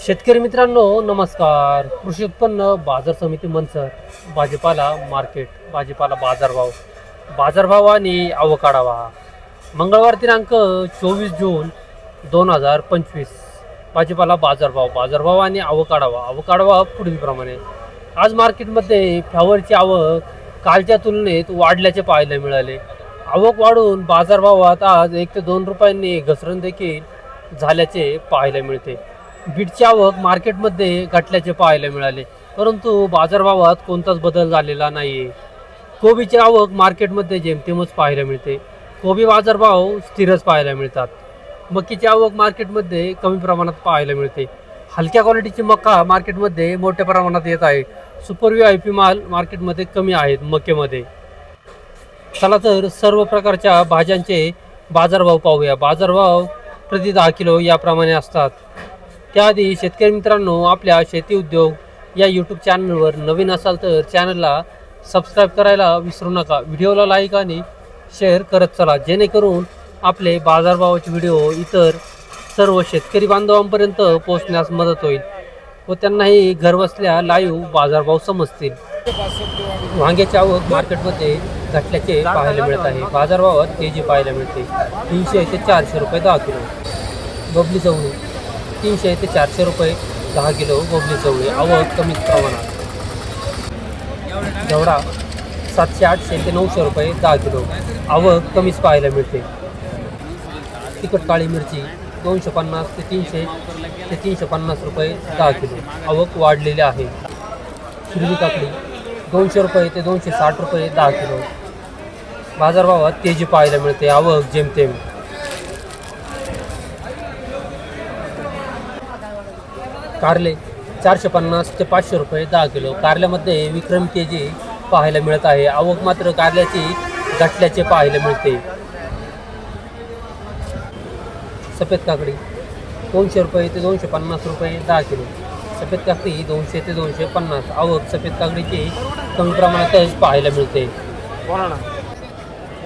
शेतकरी मित्रांनो नमस्कार. कृषी उत्पन्न बाजार समिती मनसर भाजीपाला मार्केट भाजीपाला बाजारभाव बाजारभाव आणि आवकाढावा मंगळवार दिनांक चोवीस जून दोन हजार पंचवीस. भाजीपाला बाजारभाव बाजारभाव आणि आवकाढावा आवकाढावा पुढीलप्रमाणे आज मार्केटमध्ये फ्लावरची आवक कालच्या तुलनेत वाढल्याचे पाहायला मिळाले. आवक वाढून बाजारभावात आज एक ते दोन रुपयांनी घसरण देखील झाल्याचे पाहायला मिळते. बीटची आवक मार्केटमध्ये घटल्याचे पाहायला मिळाले. परंतु बाजारभावात कोणताच बदल झालेला नाही आहे कोबीची आवक मार्केटमध्ये जेमतेमच पाहायला मिळते. कोबी बाजारभाव स्थिरच पाहायला मिळतात. मकीची आवक मार्केटमध्ये कमी प्रमाणात पाहायला मिळते. हलक्या क्वालिटीची मका मार्केटमध्ये मोठ्या प्रमाणात येत आहे. सुपर आय पी माल मार्केटमध्ये कमी आहेत मकेमध्ये चला तर सर्व प्रकारच्या भाज्यांचे बाजारभाव पाहूया. बाजारभाव प्रति दहा किलो याप्रमाणे असतात. त्याआधी शेतकरी मित्रांनो आपल्या शेती उद्योग या यूट्यूब चॅनलवर नवीन असाल तर चॅनलला सबस्क्राईब करायला विसरू नका. व्हिडिओला लाईक आणि शेअर करत चला. जेणेकरून आपले बाजारभावाचे व्हिडिओ इतर सर्व शेतकरी बांधवांपर्यंत पोहोचण्यास मदत होईल व त्यांनाही घरबसल्या लाईव्ह बाजारभाव समजतील. वांग्याची आवक मार्केटमध्ये घटल्याचे पाहायला मिळत आहे. बाजारभावात तेजी पाहायला मिळते. तीनशे ते चारशे रुपये दहा किलो. बबली चवळी. तीनशे ते चारशे रुपये दहा किलो गोबली चवळी. आवक कमीच प्रमाणात. जेवढा सातशे आठशे ते नऊशे रुपये दहा किलो. आवक कमीच पाहायला मिळते. तिखट काळी मिरची दोनशे पन्नास ते तीनशे ते तीनशे पन्नास रुपये दहा किलो. आवक वाढलेली आहे. हिरवी काकडी दोनशे रुपये ते दोनशे साठ रुपये दहा किलो. बाजारभावात तेजी पाहायला मिळते. आवक जेमतेम. कारले चारशे पन्नास ते पाचशे रुपये दहा किलो. कारल्यामध्ये विक्रम तेजी पाहायला मिळत आहे. आवक मात्र कारल्याची घटल्याचे पाहायला मिळते. सफेद काकडी दोनशे रुपये ते दोनशे पन्नास रुपये दहा किलो. सफेद काकडी दोनशे ते दोनशे पन्नास. आवक सफेद काकडीची कमी प्रमाणातच पाहायला मिळते.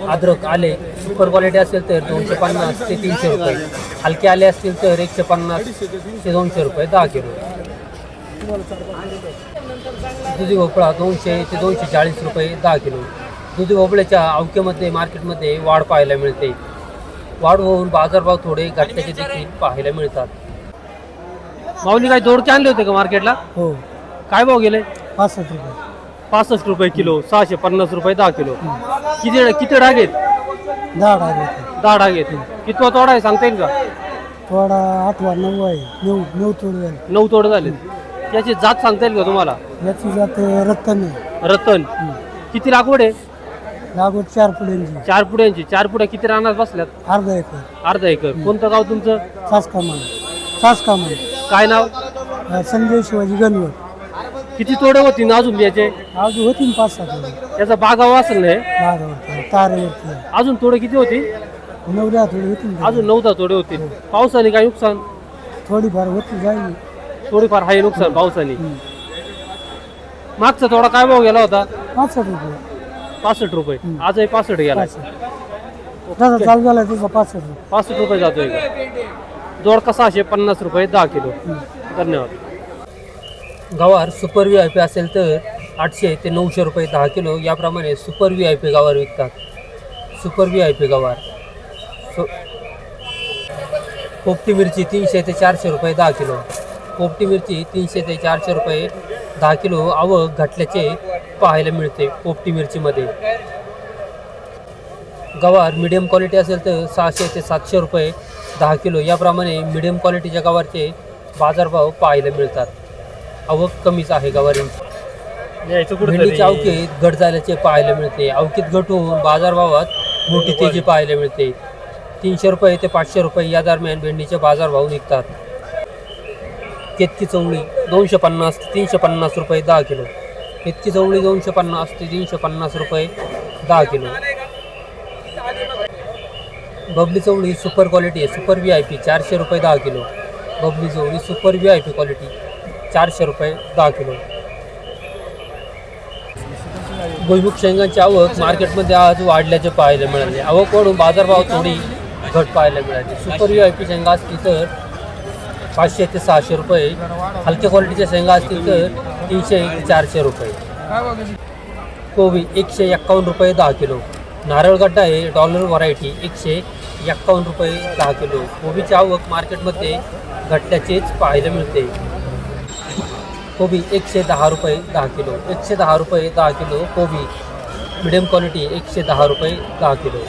अद्रक आले सुपर क्वालिटी असेल तर दोनशे पन्नास ते तीनशे रुपये. हलके आले असतील तर एकशे पन्नास ते दोनशे रुपये दहा किलो. दुधी भोपळा दोनशे ते दोनशे चाळीस रुपये दहा किलो. दुधी भोपळ्याच्या अवकेमध्ये मार्केटमध्ये वाढ पाहायला मिळते. वाढ होऊन बाजारभाव थोडे घटल्याचे देखील पाहायला मिळतात. माऊली काय दोडके आणले होते का मार्केटला? हो. काय भाव गेले? पासष्ट रुपये. पासष्ट रुपये किलो सहाशे पन्नास रुपये दहा किलो. किती किती डाग आहेत? दहा डाग होते दहा डाग आहेत कितवा तोडा आहे सांगता येईल का? थोडा आठवा नऊ आहे. नऊ नऊ तोड झाले. नऊ तोड झाले. याची जात सांगता येईल का तुम्हाला? याची जात रत्तन आहे. रतन. किती लागवड आहे? लागवड चार पुढ्यांची. चार पुड्यांची चार पुड्या किती रानात बसल्यात? अर्धा एकर. अर्धा एकर. कोणतं गाव तुमचं? सास कामान सास कामान काय नाव? संजय शिवाजी गणवत किती तोडे होती ना अजून याचे? आज होती ना पाच सात याचा बागावा असेल ना अजून तोडे किती होती? नऊ दहा थोडी होती. ना अजून नऊ दहा तोडे होतील पावसाने काय नुकसान? थोडीफार होती जाईल. थोडीफार आहे नुकसान पावसाने. मागचा थोडा काय भाव गेला होता? पासष्ट रुपये. पासष्ट रुपये. आजही पासष्ट गेला. पासष्ट. जसा चालू झाला रुपये पासष्ट. रुपये जातोय का? दोडका सहाशे पन्नास रुपये दहा किलो. धन्यवाद. गवार सुपर व्ही आय पी असेल तर आठशे ते नऊशे रुपये दहा किलो याप्रमाणे सुपर व्ही आय पी गावावर विकतात. सुपर व्ही आय पी गावावर सो पोपटी मिरची तीनशे ते चारशे रुपये दहा किलो. पोपटी मिरची तीनशे ते चारशे रुपये दहा किलो आवक घटल्याचे पाहायला मिळते पोपटी मिरचीमध्ये. गवार मिडियम क्वालिटी असेल तर सहाशे ते सातशे रुपये दहा किलो याप्रमाणे मिडियम क्वालिटीच्या गवारचे बाजारभाव पाहायला मिळतात. आवक कमीच आहे गवारींची. भेंडीच्या अवकीत घट झाल्याचे पाहायला मिळते. अवकीत घट होऊन बाजारभावात मोठी तेजी पाहायला मिळते. तीनशे रुपये ते पाचशे रुपये या दरम्यान भेंडीचे बाजारभाव निघतात. केतकी चवळी दोनशे पन्नास ते तीनशे पन्नास रुपये दहा किलो. केतकी चवळी दोनशे पन्नास ते तीनशे पन्नास रुपये दहा किलो. बबली चवळी सुपर क्वालिटी आहे सुपर व्ही आय पी चारशे रुपये दहा किलो. बबली चवळी super V I P quality चारशे रुपये दहा किलो. भुईमुख शेंगांची आवक मार्केटमध्ये आज वाढल्याचे पाहायला मिळाले. आवक वाढून बाजारभाव थोडी घट पाहायला मिळाली. सुपर यू आय पी शेंगा असतील तर पाचशे ते सहाशे रुपये. हलक्या क्वालिटीच्या शेंगा असतील तर तीनशे ते चारशे रुपये. कोबी एकशे एक्कावन्न रुपये दहा किलो. नारळगड्डा आहे डॉलर व्हरायटी एकशे एक्कावन्न रुपये दहा किलो. कोबीची आवक मार्केटमध्ये घट्ट्याचेच पाहायला मिळते. कोबी एकशे दहा रुपये दहा किलो एकशे दहा रुपये दहा किलो कोबी. मिडियम क्वालिटी एकशे दहा रुपये दहा किलो.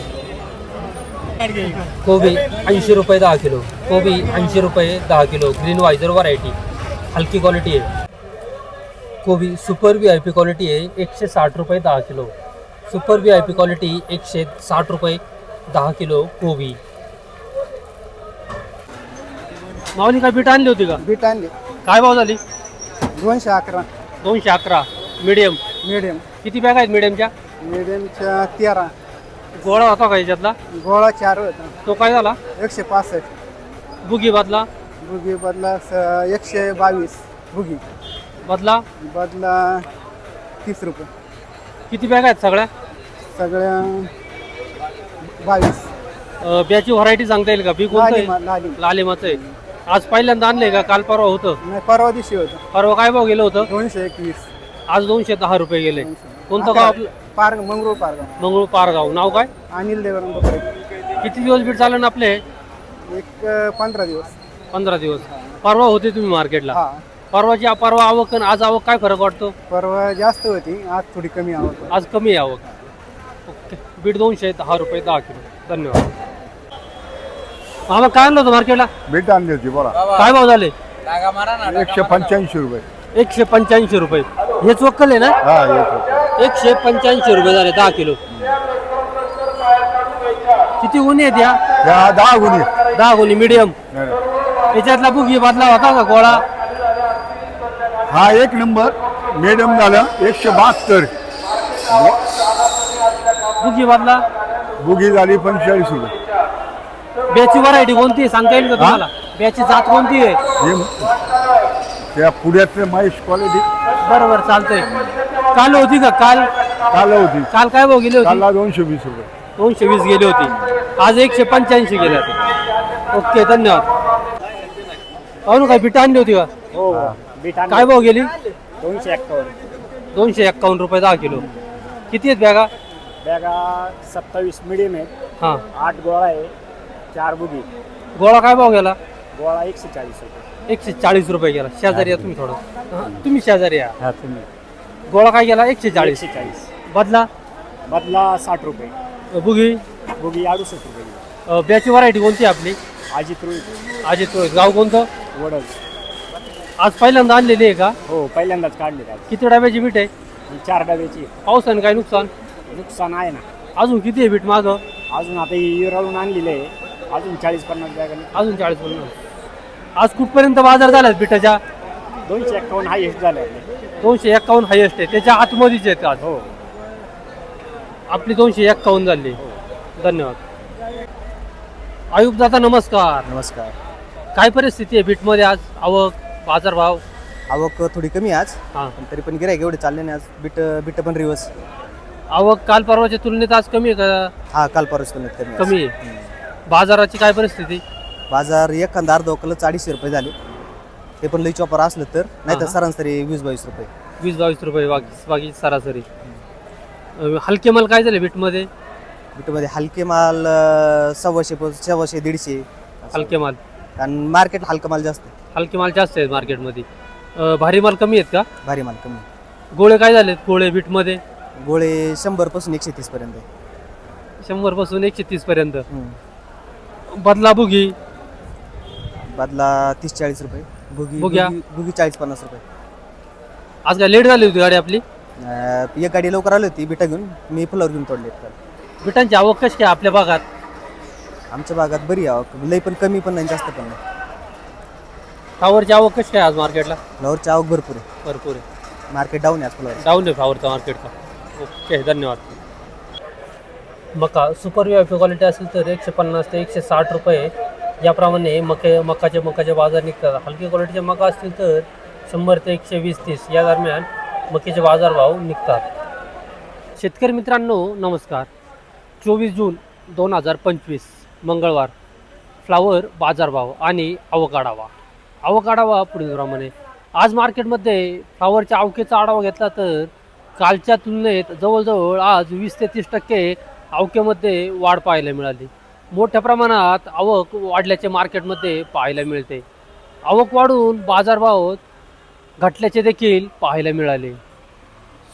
कोबी ऐंशी रुपये दहा किलो कोबी ऐंशी रुपये दहा किलो ग्रीन वायझर व्हरायटी हलकी क्वालिटी आहे. कोबी super V I P quality आहे एकशे साठ रुपये दहा kilo. Super V I P quality एकशे साठ रुपये दहा किलो कोबी. माऊली काय बीट आणली होती का? बीट आणले. काय भाव झाली? दोनशे अकरा. दोनशे अकरा. मिडियम मिडियम किती बॅग आहेत मिडियमच्या मिडियमच्या तेरा. गोळा होता का याच्यातला? गोळा चार होता. तो काय झाला? एकशे पासष्ट. बुगी बदला? बुगी बदला स- एकशे बावीस. बुगी. बदला? बदला तीस रुपये. किती बॅग आहेत सगळ्या? सगळ्या बावीस. अं, ब्याची व्हरायटी सांगता येईल का? बी कोणतं आहे? लालिमाचं आहे. आज पहिल्यांदा आणलंय का? काल परवा होतं. नाही परवा दिवशी होतं. परवा काय भाव गेलं होतं? दोनशे एकवीस. आज दोनशे दहा रुपये गेले. कोणतं गाव आपलं? पार मंगरूळ पारगाव. मंगळूर पारगाव. नाव काय? अनिल बकरे किती दिवस बीट चाललं ना आपले? एक अं, पंधरा दिवस. पंधरा दिवस. परवा होते तुम्ही मार्केटला. हा. परवाची परवा आवक आणि आज आवक काय फरक वाटतो? परवा जास्त होती आज थोडी कमी आवक. आज कमी आहे आवक. ओके. बीट दोनशे दहा रुपये दहा किलो. धन्यवाद. मामा काय आणलं होतं मार्केटला? भेट आणली होती बोला. काय भाव झाले? एकशे पंच्याऐंशी रुपये. एकशे पंच्याऐंशी रुपये. हे चोक्कल आहे ना? हा एकशे पंच्याऐंशी रुपये झाले दहा किलो. किती गुन्हे आहेत या? या दहा गुन्हे दहा गुन्हे मिडियम नाही, नाही. याच्यातला बुगी बदला होता का गोळा? हा एक नंबर. मिडियम झालं एकशे बहात्तर. बुगी बदला? बुगी झाली पंचेचाळीस रुपये. ब्याची व्हरायटी कोणती आहे? सांगता येईल का तुम्हाला? ब्याची जात कोणती आहे? हे त्या पुण्यातले महेश क्वालिटी बरोबर चालतंय. काल होती का? काल? काल होती. काल काय भाव गेली होती? कालला दोनशे वीस रुपये. दोनशे वीस गेली होती. आज एकशे पंच्याऐंशी गेल्या ओके धन्यवाद. पाहू काय बिटा आणली होती का? हो बीट काय भाव गेली? दोनशे एक्कावन्न. दोनशे एक्कावन्न रुपये दहा किलो. किती आहेत बॅगा? बॅगा सत्तावीस मिडियम आहेत. हाँ. आठ गोळा आहे. चार बुगी. गोळा काय भाव गेला? गोळा एकशे चाळीस रुपये. एकशे चाळीस रुपये गेला. शेजारी या तुम्ही थोडं. हां, तुम्ही शेजारी या. हा तुम्ही. गोळा काय गेला? एकशे चाळीस. एकशे चाळीस. बदला? बदला साठ रुपये. बुगी? बुगी अडुसष्ट रुपये अ, ब्याची व्हरायटी कोणती आहे आपली? अजित रोहित. अजित रोहित. गाव कोणतं? वडद. आज पहिल्यांदा आणलेली आहे का? हो पहिल्यांदाच काढले आज. किती डब्याची बीट आहे? ही चार डब्याची. पावसाने काय नुकसान? नुकसान आहे ना. अजून किती आहे बीट मागं? अजून आता ही रळून आणलेली आहे. अजून चाळीस पन्नास बॅगा अजून चाळीस पन्नास. आज कुठपर्यंत बाजार झाल्यात बिटाच्या? दोनशे एक्कावन्न हायेस्ट झाले. आपले दोनशे एक्कावन्न हायेस्ट आहे. त्याच्या आतमध्येच आहेत आज. हो. आपली दोनशे एक्कावन्न झाली. धन्यवाद. आयुब दादा नमस्कार. नमस्कार. काय परिस्थिती आहे बीटमध्ये आज? आवक बाजारभाव? आवक थोडी कमी आहे आज हां. पण तरी पण गिरायक एवढे चालले नाही आज. बिट बिट पण रिवर्स आवक काल परवाच्या तुलनेत आज कमी आहे का? हा काल परस कमी आहे. कमी आहे. बाजाराची काय परिस्थिती? बाजार एखादा अर्धा किलो अडीचशे रुपये झाले. ते पण लई चॉपर असलं तर नाही तर. सरासरी वीस बावीस रुपये. वीस बावीस रुपये बाकी बाकी सरासरी. अं, हलके माल काय झाले बीटमध्ये बिटमध्ये हलके माल अं, सव्वाशे प- सव्वाशे दीडशे. हलके माल. कारण मार्केट हलका माल जास्त आहे. हलके माल जास्त आहेत मार्केटमध्ये. अं, भारी माल कमी आहेत का? भारी माल कमी गोळे काय झालेत गोळे बीटमध्ये गोळे शंभरपासून एकशे तीस पर्यंत आहे. शंभरपासून एकशे तीस पर्यंत. हम्म. बदला बुगी बदला तीस चाळीस रुपये. बुगी? बुगी बुगी चाळीस पन्नास रुपये. आज काय लेट झाली होती गाडी आपली? अं, एक गाडी लवकर आली होती बिटा घेऊन. मी फुलावर घेऊन तोडले बिटांची आवक कशी काय आपल्या भागात? आमच्या भागात बरी आवक. लई पण कमी पण नाही जास्त पण नाही. फ्लावरची आवक कशी काय आज मार्केटला फ्लावरची आवक भरपूर आहे. भरपूर आहे. मार्केट डाऊन आहे आज फ्लावर. डाऊन आहे फ्लावरचा मार्केटचा ओके धन्यवाद. मका. सुपर व्ही क्वालिटी असेल तर एकशे पन्नास ते एकशे साठ रुपये याप्रमाणे मके मकाचे मकाचे बाजार निघतात. हलकी क्वालिटीचे मका असतील तर शंभर ते एकशे वीस तीस या दरम्यान मकीचे बाजारभाव निघतात. शेतकरी मित्रांनो नमस्कार. चोवीस जून दोन हजार पंचवीस मंगळवार. फ्लावर बाजारभाव आणि अवकाढावा. अवकाढावा पुढीलप्रमाणे आज मार्केटमध्ये फ्लावरच्या आवकेचा आढावा घेतला तर कालच्या तुलनेत जवळजवळ आज वीस ते तीस टक्के आवकेमध्ये वाढ पाहायला मिळाली. मोठ्या प्रमाणात आवक वाढल्याचे मार्केटमध्ये पाहायला मिळते. आवक वाढून बाजारभाव घटल्याचे देखील पाहायला मिळाले.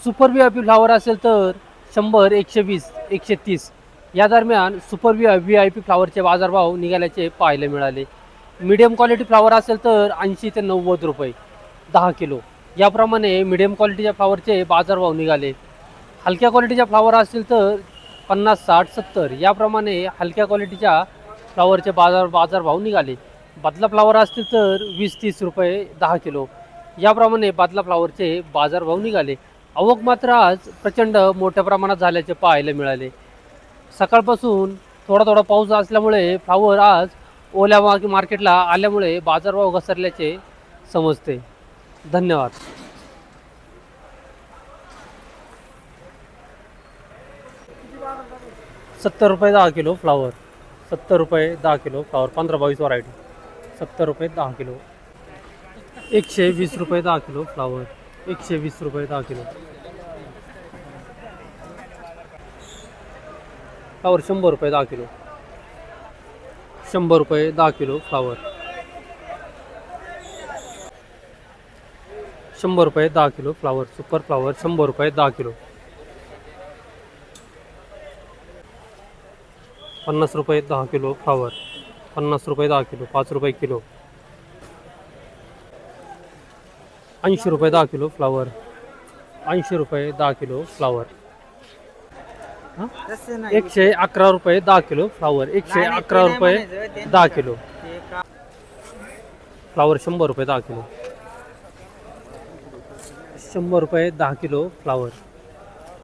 Super V I P flower असेल तर शंभर एकशे वीस एकशे तीस या दरम्यान super V V I P फ्लावरचे बाजारभाव निघाल्याचे पाहायला मिळाले. मीडियम क्वालिटी फ्लावर असेल तर ऐंशी ते नव्वद रुपये दहा किलो. याप्रमाणे मीडियम क्वालिटीच्या फ्लावरचे बाजारभाव निघाले. हलक्या क्वालिटीच्या फ्लावर असतील तर पन्नास साठ सत्तर याप्रमाणे हलक्या क्वालिटीच्या फ्लावरचे बाजार बाजारभाव निघाले. बादला फ्लावर असतील तर वीस तीस रुपये दहा किलो. याप्रमाणे बादला फ्लावरचे बाजारभाव निघाले. आवक मात्र आज प्रचंड मोठ्या प्रमाणात झाल्याचे पाहायला मिळाले. सकाळपासून थोडा थोडा पाऊस असल्यामुळे फ्लावर आज ओल्या मार्केटला आल्यामुळे बाजारभाव घसरल्याचे समजते. धन्यवाद. सत्तर रुपये दहा किलो फ्लावर. सत्तर रुपये दहा किलो फ्लावर. पंधरा बावीस व्हरायटी सत्तर रुपये दहा किलो. एकशे वीस रुपये दहा किलो फ्लावर. एकशे वीस रुपये दहा किलो. फ्लावर शंभर रुपये दहा किलो. शंभर रुपये दहा किलो फ्लावर. शंभर रुपये दहा किलो फ्लावर. Super flower. शंभर रुपये दहा किलो. पन्नास रुपये दहा किलो फ्लावर पन्नास रुपये दहा किलो पाच रुपये किलो. ऐंशी रुपये दहा किलो फ्लावर ऐंशी रुपये दहा किलो फ्लावर. एकशे अकरा रुपये दहा किलो फ्लावर एकशे अकरा रुपये दहा किलो. फ्लावर शंभर रुपये दहा किलो. शंभर रुपये दहा किलो फ्लावर.